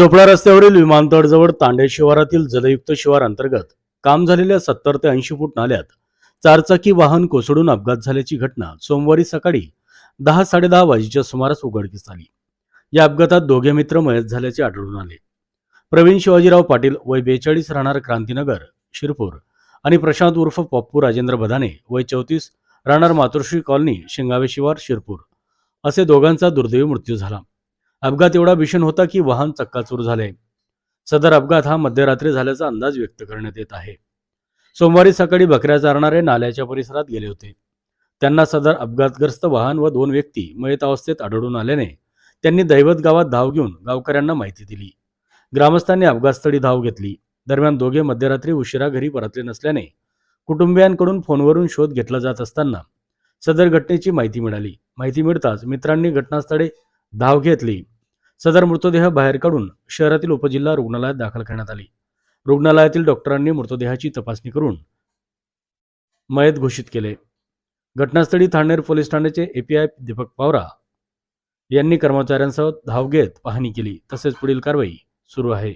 चोपडा रस्त्यावरील विमानतळजवळ तांडे शिवारातील जलयुक्त शिवार अंतर्गत काम झालेल्या सत्तर ते ऐंशी फूट नाल्यात चारचाकी वाहन कोसळून अपघात झाल्याची घटना सोमवारी सकाळी दहा साडेदहा वाजेच्या सुमारास उघडकीस आली. या अपघातात दोघे मित्र मयत झाल्याचे आढळून आले. प्रवीण शिवाजीराव पाटील वय बेचाळीस राहणार क्रांतीनगर शिरपूर आणि प्रशांत उर्फ पप्पू राजेंद्र बधाने वय चौतीस राहणार मातोश्री कॉलनी शिंगावे शिवार शिरपूर असे दोघांचा दुर्दैवी मृत्यू झाला. अपघात एवढा भीषण होता की वाहन चक्काचूर झाले. सदर अपघात हा मध्यरात्री झाल्याचा अंदाज व्यक्त करण्यात येत आहे. सोमवारी सकाळी बकऱ्या चारणारे नाल्याच्या परिसरात गेले होते. त्यांना सदर अपघातग्रस्त वाहन व दोन व्यक्ती मयत अवस्थेत आढळून आल्याने त्यांनी दैवत गावात धाव घेऊन गावकऱ्यांना माहिती दिली. ग्रामस्थांनी अपघातस्थळी धाव घेतली. दरम्यान दोघे मध्यरात्री उशिरा घरी परतले नसल्याने कुटुंबियांकडून फोनवरून शोध घेतला जात असताना सदर घटनेची माहिती मिळाली. माहिती मिळताच मित्रांनी घटनास्थळी धाव घेतली. सदर मृतदेह बाहेर काढून शहरातील उपजिल्हा रुग्णालयात दाखल करण्यात आली. रुग्णालयातील डॉक्टरांनी मृतदेहाची तपासणी करून मयत घोषित केले. घटनास्थळी थाणेर पोलीस ठाण्याचे एपीआय दीपक पावरा यांनी कर्मचाऱ्यांसह धाव घेत पाहणी केली. तसेच पुढील कारवाई सुरू आहे.